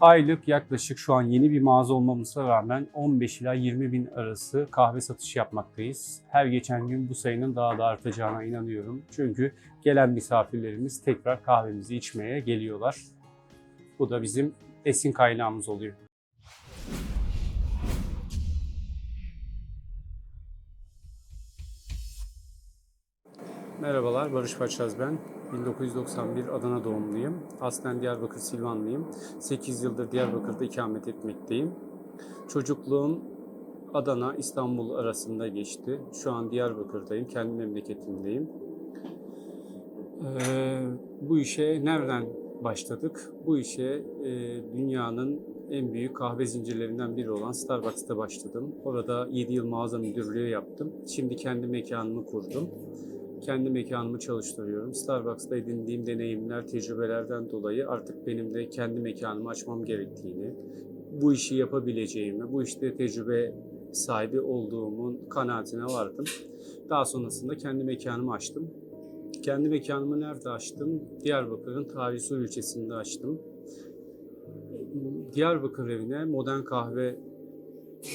Aylık yaklaşık şu an yeni bir mağaza olmamıza rağmen 15 ila 20 bin arası kahve satışı yapmaktayız. Her geçen gün bu sayının daha da artacağına inanıyorum. Çünkü gelen misafirlerimiz tekrar kahvemizi içmeye geliyorlar. Bu da bizim esin kaynağımız oluyor. Merhabalar, Barış Paçaz ben. 1991 Adana doğumluyum. Aslen Diyarbakır Silvanlıyım. 8 yıldır Diyarbakır'da ikamet etmekteyim. Çocukluğum Adana, İstanbul arasında geçti. Şu an Diyarbakır'dayım, kendi memleketimdeyim. Ee, bu işe nereden başladık? Bu işe e, dünyanın en büyük kahve zincirlerinden biri olan Starbucks'ta başladım. Orada 7 yıl mağaza müdürlüğü yaptım. Şimdi kendi mekanımı kurdum. Kendi mekanımı çalıştırıyorum. Starbucks'ta edindiğim deneyimler, tecrübelerden dolayı artık benim de kendi mekanımı açmam gerektiğini, bu işi yapabileceğimi, bu işte tecrübe sahibi olduğumun kanaatine vardım. Daha sonrasında kendi mekanımı açtım. Kendi mekanımı nerede açtım? Diyarbakır'ın Tarihi ilçesinde açtım. Diyarbakır evine modern kahve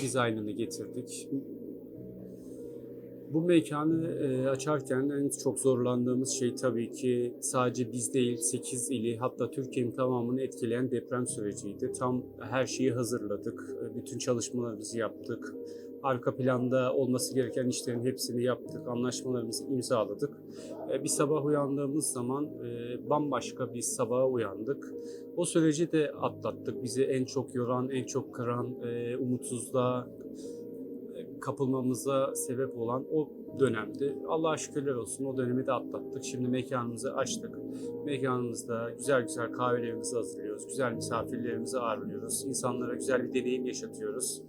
dizaynını getirdik. Bu mekanı e, açarken en çok zorlandığımız şey tabii ki sadece biz değil 8 ili hatta Türkiye'nin tamamını etkileyen deprem süreciydi. Tam her şeyi hazırladık. E, Bütün çalışmalarımızı yaptık. Arka planda olması gereken işlerin hepsini yaptık. Anlaşmalarımızı imzaladık. E, Bir sabah uyandığımız zaman e, bambaşka bir sabaha uyandık. O süreci de atlattık. Bizi en çok yoran, en çok kıran, e, umutsuzluğa kapılmamıza sebep olan o dönemdi. Allah'a şükürler olsun o dönemi de atlattık. Şimdi mekanımızı açtık. Mekanımızda güzel güzel kahvelerimizi hazırlıyoruz. Güzel misafirlerimizi ağırlıyoruz. İnsanlara güzel bir deneyim yaşatıyoruz.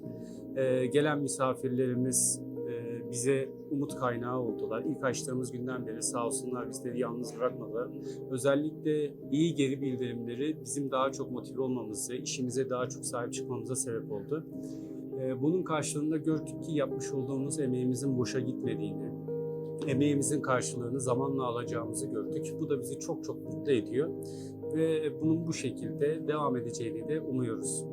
Ee, gelen misafirlerimiz e, bize umut kaynağı oldular. İlk açtığımız günden beri sağ olsunlar bizleri yalnız bırakmadılar. Özellikle iyi geri bildirimleri bizim daha çok motive olmamızı, işimize daha çok sahip çıkmamıza sebep oldu. Ee, Bunun karşılığında gördük ki yapmış olduğumuz emeğimizin boşa gitmediğini, emeğimizin karşılığını zamanla alacağımızı gördük. Bu da bizi çok çok mutlu ediyor ve bunun bu şekilde devam edeceğini de umuyoruz.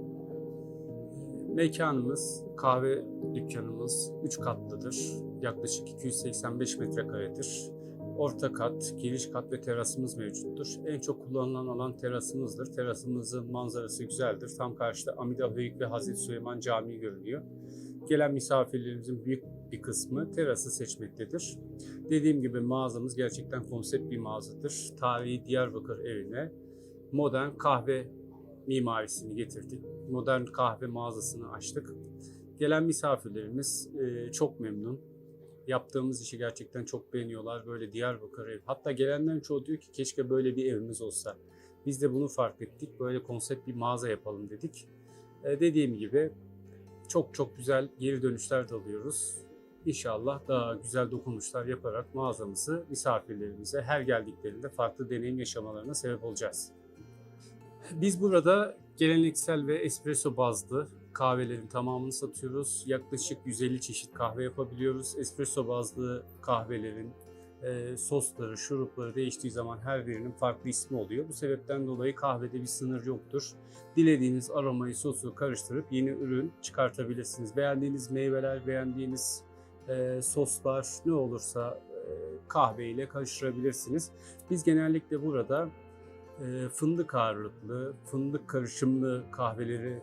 Mekanımız, kahve dükkanımız 3 katlıdır. Yaklaşık 285 metrekaredir. Orta kat, giriş kat ve terasımız mevcuttur. En çok kullanılan alan terasımızdır. Terasımızın manzarası güzeldir. Tam karşıda Amida Büyük ve Hazreti Süleyman Camii görünüyor. Gelen misafirlerimizin büyük bir kısmı terası seçmektedir. Dediğim gibi mağazamız gerçekten konsept bir mağazadır. Tarihi Diyarbakır evine modern kahve mimarisini getirdik. Modern kahve mağazasını açtık. Gelen misafirlerimiz e, çok memnun. Yaptığımız işi gerçekten çok beğeniyorlar. Böyle Diyarbakır ev. Hatta gelenlerin çoğu diyor ki keşke böyle bir evimiz olsa. Biz de bunu fark ettik. Böyle konsept bir mağaza yapalım dedik. E, dediğim gibi çok çok güzel geri dönüşler de alıyoruz. İnşallah daha güzel dokunuşlar yaparak mağazamızı misafirlerimize her geldiklerinde farklı deneyim yaşamalarına sebep olacağız. Biz burada geleneksel ve espresso bazlı kahvelerin tamamını satıyoruz. Yaklaşık 150 çeşit kahve yapabiliyoruz. Espresso bazlı kahvelerin e, sosları, şurupları değiştiği zaman her birinin farklı ismi oluyor. Bu sebepten dolayı kahvede bir sınır yoktur. Dilediğiniz aromayı, sosu karıştırıp yeni ürün çıkartabilirsiniz. Beğendiğiniz meyveler, beğendiğiniz e, soslar ne olursa e, kahve karıştırabilirsiniz. Biz genellikle burada e, fındık ağırlıklı, fındık karışımlı kahveleri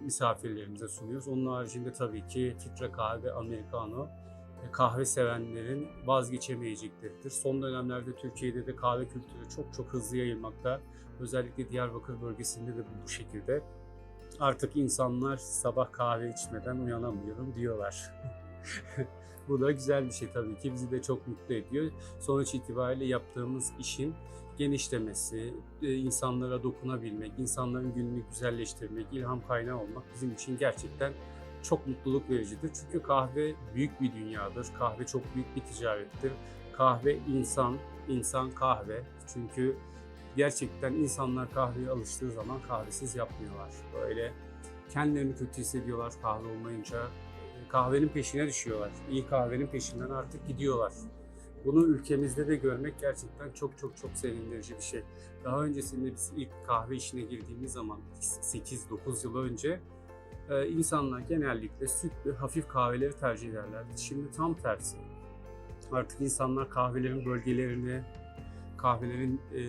misafirlerimize sunuyoruz. Onun haricinde tabii ki filtre kahve, americano e, kahve sevenlerin vazgeçemeyecekleridir. Son dönemlerde Türkiye'de de kahve kültürü çok çok hızlı yayılmakta. Özellikle Diyarbakır bölgesinde de bu şekilde. Artık insanlar sabah kahve içmeden uyanamıyorum diyorlar. bu da güzel bir şey tabii ki. Bizi de çok mutlu ediyor. Sonuç itibariyle yaptığımız işin genişlemesi, e, insanlara dokunabilmek, insanların gününü güzelleştirmek, ilham kaynağı olmak bizim için gerçekten çok mutluluk vericidir. Çünkü kahve büyük bir dünyadır. Kahve çok büyük bir ticarettir. Kahve insan, insan kahve. Çünkü gerçekten insanlar kahveye alıştığı zaman kahvesiz yapmıyorlar. Böyle kendilerini kötü hissediyorlar kahve olmayınca. E, Kahvenin peşine düşüyorlar. İyi kahvenin peşinden artık gidiyorlar. Bunu ülkemizde de görmek gerçekten çok çok çok sevindirici bir şey. Daha öncesinde biz ilk kahve işine girdiğimiz zaman 8-9 yıl önce e, insanlar genellikle sütlü, hafif kahveleri tercih ederlerdi. Şimdi tam tersi. Artık insanlar kahvelerin bölgelerini, kahvelerin e,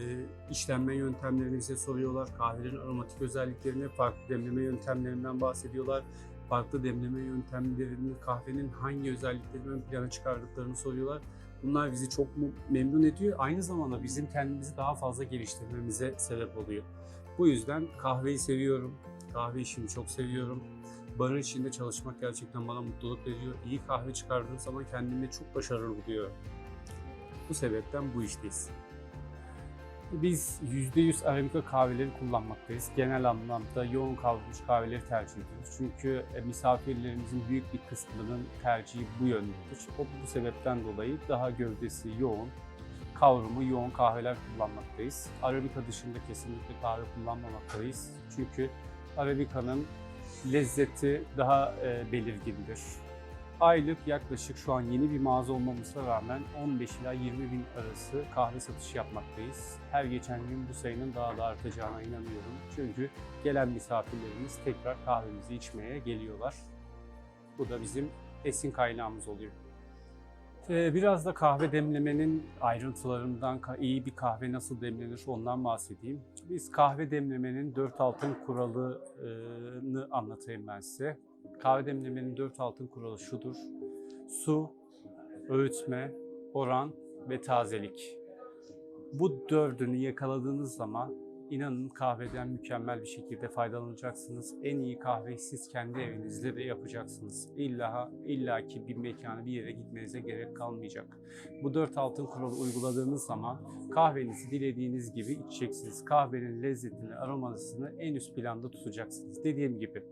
işlenme yöntemlerini bize soruyorlar. Kahvelerin aromatik özelliklerini, farklı demleme yöntemlerinden bahsediyorlar. Farklı demleme yöntemlerini, kahvenin hangi özelliklerini ön plana çıkardıklarını soruyorlar. Bunlar bizi çok memnun ediyor. Aynı zamanda bizim kendimizi daha fazla geliştirmemize sebep oluyor. Bu yüzden kahveyi seviyorum. Kahve işini çok seviyorum. Barın içinde çalışmak gerçekten bana mutluluk veriyor. İyi kahve çıkardığım zaman kendimi çok başarılı buluyorum. Bu sebepten bu işteyiz. Biz %100 Arabica kahveleri kullanmaktayız. Genel anlamda yoğun kavrulmuş kahveleri tercih ediyoruz. Çünkü e, misafirlerimizin büyük bir kısmının tercihi bu yöndedir. O bu sebepten dolayı daha gövdesi yoğun, kavrumu yoğun kahveler kullanmaktayız. Arabica dışında kesinlikle kahve kullanmamaktayız. Çünkü Arabica'nın lezzeti daha e, belirgindir. Aylık yaklaşık şu an yeni bir mağaza olmamıza rağmen 15 ila 20 bin arası kahve satışı yapmaktayız. Her geçen gün bu sayının daha da artacağına inanıyorum. Çünkü gelen misafirlerimiz tekrar kahvemizi içmeye geliyorlar. Bu da bizim esin kaynağımız oluyor. Ee, Biraz da kahve demlemenin ayrıntılarından iyi bir kahve nasıl demlenir ondan bahsedeyim. Biz kahve demlemenin dört altın kuralını anlatayım ben size. Kahve demlemenin dört altın kuralı şudur. Su, öğütme, oran ve tazelik. Bu dördünü yakaladığınız zaman inanın kahveden mükemmel bir şekilde faydalanacaksınız. En iyi kahveyi siz kendi evinizde de yapacaksınız. İlla illaki bir mekana bir yere gitmenize gerek kalmayacak. Bu dört altın kuralı uyguladığınız zaman kahvenizi dilediğiniz gibi içeceksiniz. Kahvenin lezzetini, aromasını en üst planda tutacaksınız. Dediğim gibi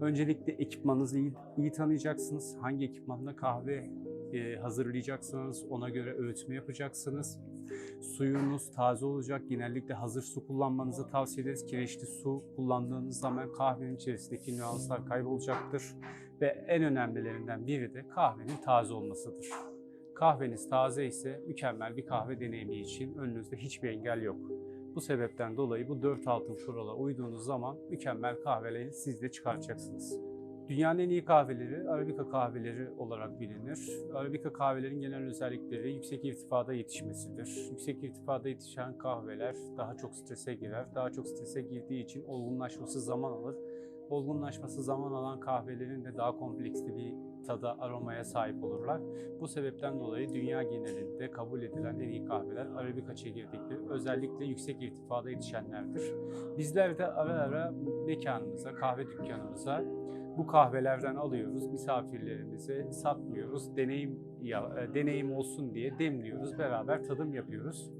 Öncelikle ekipmanınızı iyi, iyi tanıyacaksınız. Hangi ekipmanla kahve e, hazırlayacaksınız, ona göre öğütme yapacaksınız. Suyunuz taze olacak. Genellikle hazır su kullanmanızı tavsiye ederiz. Kireçli su kullandığınız zaman kahvenin içerisindeki nüanslar kaybolacaktır. Ve en önemlilerinden biri de kahvenin taze olmasıdır. Kahveniz taze ise mükemmel bir kahve deneyimi için önünüzde hiçbir engel yok. Bu sebepten dolayı bu dört altın kurala uyduğunuz zaman mükemmel kahveleri siz de çıkartacaksınız. Dünyanın en iyi kahveleri Arabica kahveleri olarak bilinir. Arabica kahvelerin genel özellikleri yüksek irtifada yetişmesidir. Yüksek irtifada yetişen kahveler daha çok strese girer. Daha çok strese girdiği için olgunlaşması zaman alır. Olgunlaşması zaman alan kahvelerin de daha kompleksli bir tada, aromaya sahip olurlar. Bu sebepten dolayı dünya genelinde kabul edilen en iyi kahveler Arabica çekirdekli, özellikle yüksek irtifada yetişenlerdir. Bizler de ara ara mekanımıza, kahve dükkanımıza bu kahvelerden alıyoruz, misafirlerimize satmıyoruz, deneyim ya, e, deneyim olsun diye demliyoruz, beraber tadım yapıyoruz.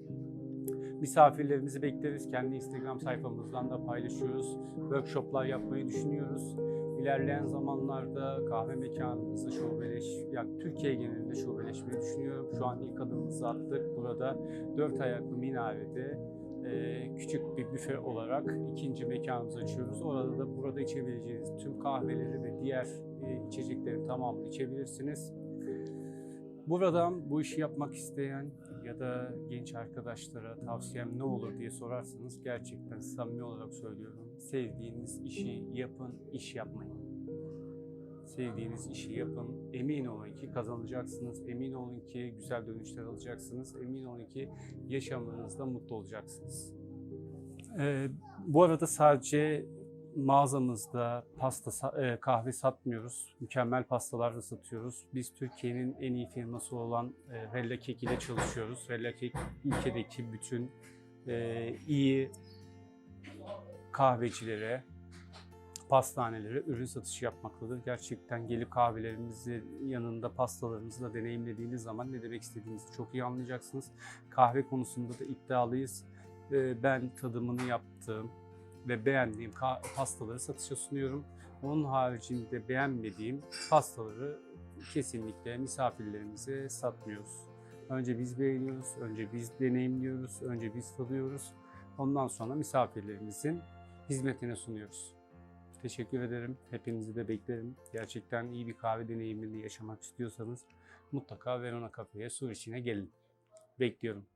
Misafirlerimizi bekleriz. Kendi Instagram sayfamızdan da paylaşıyoruz. Workshoplar yapmayı düşünüyoruz. İlerleyen zamanlarda kahve mekanımızı şubeleş, yani Türkiye genelinde şubeleşmeyi düşünüyorum. Şu an ilk adımımızı attık. Burada dört ayaklı minarede e, küçük bir büfe olarak ikinci mekanımızı açıyoruz. Orada da burada içebileceğiniz tüm kahveleri ve diğer e, içeceklerin tamamını içebilirsiniz. Buradan bu işi yapmak isteyen ya da genç arkadaşlara tavsiyem ne olur diye sorarsanız gerçekten samimi olarak söylüyorum. Sevdiğiniz işi yapın, iş yapmayın. Sevdiğiniz işi yapın. Emin olun ki kazanacaksınız. Emin olun ki güzel dönüşler alacaksınız. Emin olun ki yaşamınızda mutlu olacaksınız. Ee, bu arada sadece mağazamızda pasta, e, kahve satmıyoruz. Mükemmel pastalar da satıyoruz. Biz Türkiye'nin en iyi firması olan e, Rella Kek ile çalışıyoruz. Rella Kek ülkedeki bütün e, iyi kahvecilere, pastanelere ürün satışı yapmaktadır. Gerçekten gelip kahvelerimizi yanında pastalarımızı da deneyimlediğiniz zaman ne demek istediğimizi çok iyi anlayacaksınız. Kahve konusunda da iddialıyız. E, ben tadımını yaptığım ve beğendiğim pastaları satışa sunuyorum. Onun haricinde beğenmediğim pastaları kesinlikle misafirlerimize satmıyoruz. Önce biz beğeniyoruz, önce biz deneyimliyoruz, önce biz tadıyoruz. Ondan sonra misafirlerimizin hizmetine sunuyoruz. Teşekkür ederim. Hepinizi de beklerim. Gerçekten iyi bir kahve deneyimini yaşamak istiyorsanız mutlaka Verona Cafe'ye su içine gelin. Bekliyorum.